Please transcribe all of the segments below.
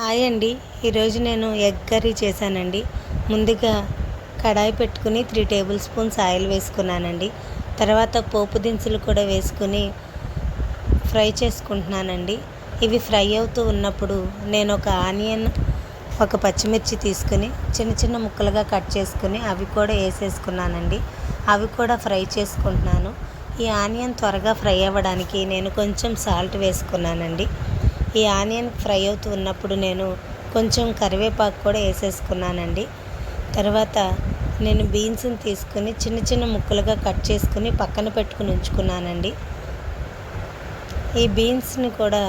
Hi అండి. ఈరోజు నేను ఎగ్ కర్రీ చేశానండి. ముందుగా కడాయి పెట్టుకుని త్రీ టేబుల్ స్పూన్స్ ఆయిల్ వేసుకున్నానండి. తర్వాత పోపు దినుసులు కూడా వేసుకుని ఫ్రై చేసుకుంటున్నానండి. ఇవి ఫ్రై అవుతూ ఉన్నప్పుడు నేను ఒక ఆనియన్ ఒక పచ్చిమిర్చి తీసుకుని చిన్న చిన్న ముక్కలుగా కట్ చేసుకుని అవి కూడా వేసేసుకున్నానండి. అవి కూడా ఫ్రై చేసుకుంటున్నాను. ఈ ఆనియన్ త్వరగా ఫ్రై అవ్వడానికి నేను కొంచెం సాల్ట్ వేసుకున్నానండి. ఈ ఆనియన్ ఫ్రై అవుతూ ఉన్నప్పుడు నేను కొంచెం కరివేపాకు కూడా వేసేసుకున్నానండి. తర్వాత నేను బీన్స్ని తీసుకుని చిన్న చిన్న ముక్కలుగా కట్ చేసుకుని పక్కన పెట్టుకుని ఉంచుకున్నానండి. ఈ బీన్స్ని కూడా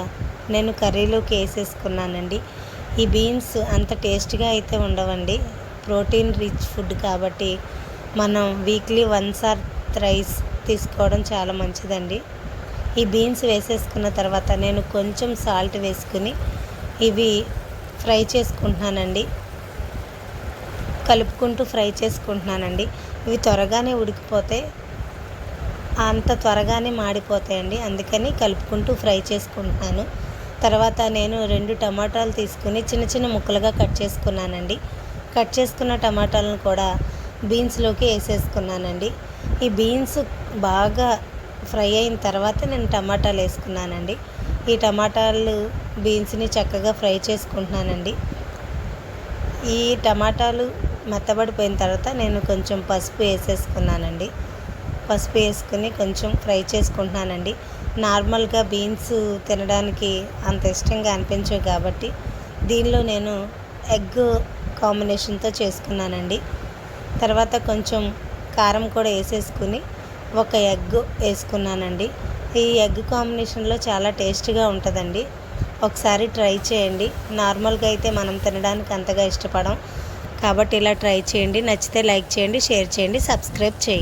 నేను కర్రీలోకి వేసేసుకున్నానండి. ఈ బీన్స్ అంత టేస్ట్గా అయితే ఉండవండి. ప్రోటీన్ రిచ్ ఫుడ్ కాబట్టి మనం వీక్లీ వన్స్ ఆర్ థ్రైస్ తీసుకోవడం చాలా మంచిదండి. ఈ బీన్స్ వేసేసుకున్న తర్వాత నేను కొంచెం సాల్ట్ వేసుకుని ఇవి ఫ్రై చేసుకుంటున్నానండి. కలుపుకుంటూ ఫ్రై చేసుకుంటున్నానండి. ఇవి త్వరగానే ఉడికిపోతే అంత త్వరగానే మాడిపోతాయండి. అందుకని కలుపుకుంటూ ఫ్రై చేసుకుంటున్నాను. తర్వాత నేను రెండు టమాటాలు తీసుకుని చిన్న చిన్న ముక్కలుగా కట్ చేసుకున్నానండి. కట్ చేసుకున్న టమాటాలను కూడా బీన్స్లోకి వేసేసుకున్నానండి. ఈ బీన్స్ బాగా ఫ్రై అయిన తర్వాత నేను టమాటాలు వేసుకున్నానండి. ఈ టమాటాలు బీన్స్ని చక్కగా ఫ్రై చేసుకుంటున్నానండి. ఈ టమాటాలు మెత్తబడిపోయిన తర్వాత నేను కొంచెం పసుపు వేసేసుకున్నానండి. పసుపు వేసుకుని కొంచెం ఫ్రై చేసుకుంటున్నానండి. నార్మల్గా బీన్స్ తినడానికి అంత ఇష్టంగా అనిపించవు కాబట్టి దీనిలో నేను ఎగ్ కాంబినేషన్తో చేసుకున్నానండి. తర్వాత కొంచెం కారం కూడా వేసేసుకుని ఒక ఎగ్ వేసుకున్నానండి. ఈ ఎగ్ కాంబినేషన్లో చాలా టేస్ట్గా ఉంటుందండి. ఒకసారి ట్రై చేయండి. నార్మల్గా అయితే మనం తినడానికి అంతగా ఇష్టపడం. కాబట్టి ఇలా ట్రై చేయండి. నచ్చితే లైక్ చేయండి షేర్ చేయండి సబ్స్క్రైబ్ చేయండి.